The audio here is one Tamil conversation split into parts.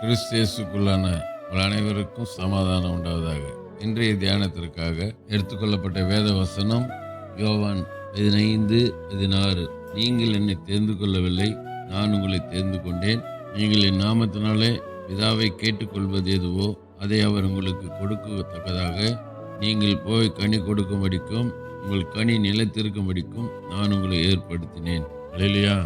கிறிஸ்தேசுக்குள்ளான உங்கள் அனைவருக்கும் சமாதானம் உண்டாவதாக. இன்றைய தியானத்திற்காக எடுத்துக்கொள்ளப்பட்ட வேத வசனம் யோவான் பதினைந்து பதினாறு. நீங்கள் என்னை தேர்ந்து கொள்ளவில்லை நான் உங்களை தேர்ந்து கொண்டேன். நீங்கள் என் நாமத்தினாலே பிதாவை கேட்டுக்கொள்வது எதுவோ அதை அவர் உங்களுக்கு கொடுக்கத்தக்கதாக. நீங்கள் போய் கனி கொடுக்கும்படிக்கும் உங்கள் கனி நிலைத்திருக்கும்படிக்கும் நான் உங்களை ஏற்படுத்தினேன். இல்லையா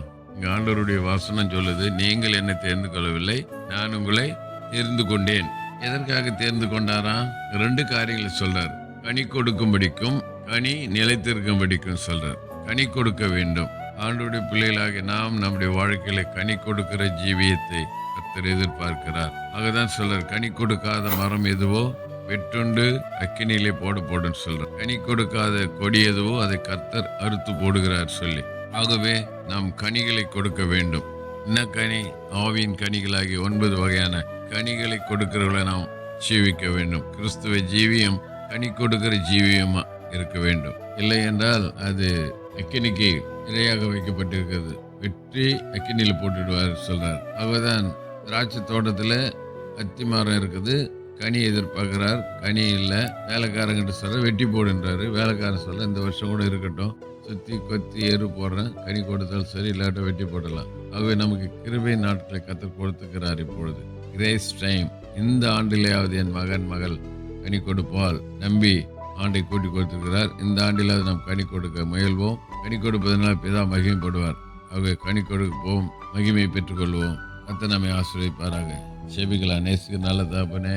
ஆண்டவருடைய வாசனம் சொல்லுது நீங்கள் என்னை தேர்ந்து கொள்ளவில்லை நான் உங்களை தேர்ந்து கொண்டேன். எதற்காக தேர்ந்து கொண்டாரா? ரெண்டு காரியங்களை சொல்றார். கனி கொடுக்கும்படிக்கும் கனி நிலைத்திருக்கும்படிக்கும் சொல்றார். கனி கொடுக்க வேண்டும். ஆண்டோடைய பிள்ளைகளாக நாம் நம்முடைய வாழ்க்கையில கனி கொடுக்கிற ஜீவியத்தை கத்தர் எதிர்பார்க்கிறார். அதுதான் சொல்றார் கனி கொடுக்காத மரம் எதுவோ வெட்டுண்டு அக்கினியிலே போட போடுன்னு சொல்றார். கனி கொடுக்காத கொடி எதுவோ அதை கர்த்தர் அறுத்து போடுகிறார் சொல்லி. ஆகவே நாம் கனிகளை கொடுக்க வேண்டும். என்ன கனி? ஆவியின் கனிகளாகி ஒன்பது வகையான கனிகளை கொடுக்கிறவர்களை நாம் ஜீவிக்க வேண்டும். கிறிஸ்துவ ஜீவியம் கனி கொடுக்கிற ஜீவியமா இருக்க வேண்டும். இல்லை என்றால் அது அக்கினிக்கு இரையாக வைக்கப்பட்டிருக்கிறது. வெற்றி அக்கினியில் போட்டுடுவார் சொல்றார். அவர்தான் திராட்சை தோட்டத்தில் அத்தி மரம் இருக்குது. கனி எதிர்பார்க்கிறார். கனி இல்லை. வேலைக்காரங்கிட்ட சொல்ல வெட்டி போடுன்றாரு வேலைக்காரன் சொல்ல இந்த வருஷம் கூட இருக்கட்டும். சுற்றி கொத்தி எரு போடுறேன். கனி கொடுத்தால் சரி இல்லாட்ட வெட்டி போடலாம். ஆகவே நமக்கு கிருபை நாட்களை கற்றுக் கொடுத்துக்கிறார் இப்பொழுது. கிரேஸ் டைம் இந்த ஆண்டிலேயாவது என் மகன் மகள் கனி கொடுப்பால் நம்பி ஆண்டை கூட்டி கொடுத்துருக்கிறார். இந்த ஆண்டிலாவது நாம் கனி கொடுக்க முயல்வோம். கனி கொடுப்பதனால் பிதா மகிமைப்படுவார். ஆகவே கனி கொடுப்போம். மகிமை பெற்றுக்கொள்வோம். அத்தை நம்மை ஆசிரியப்பாராக செபிக்கலாம் நேசுக்கு நல்ல தாப்பனே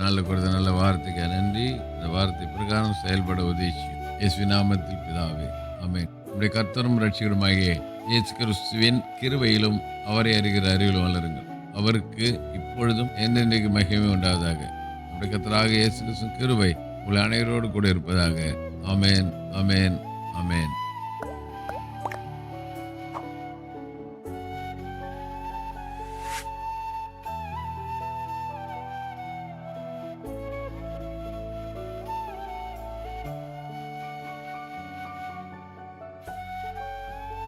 நல்ல கொடுத்த நல்ல வார்த்தைக்கு நன்றி. இந்த வார்த்தை பிரகாரம் செயல்பட உதவிச்சு இயேசு நாமத்தில் பிதாவே. அமேன் நம்முடைய கர்த்தரும் ரட்சிகருமாகிய இயேசு கிறிஸ்துவின் கிருவையிலும் அவரை அறிகிற அறிவிலும் வளருங்கள். அவருக்கு இப்பொழுதும் என்றென்றைக்கு மகிமை உண்டாவதாக. நம்முடைய கர்த்தராக இயேசு கிறிஸ்துவின் கிருவை உங்கள் அனைவரோடு கூட இருப்பதாக. அமேன் அமேன் அமேன்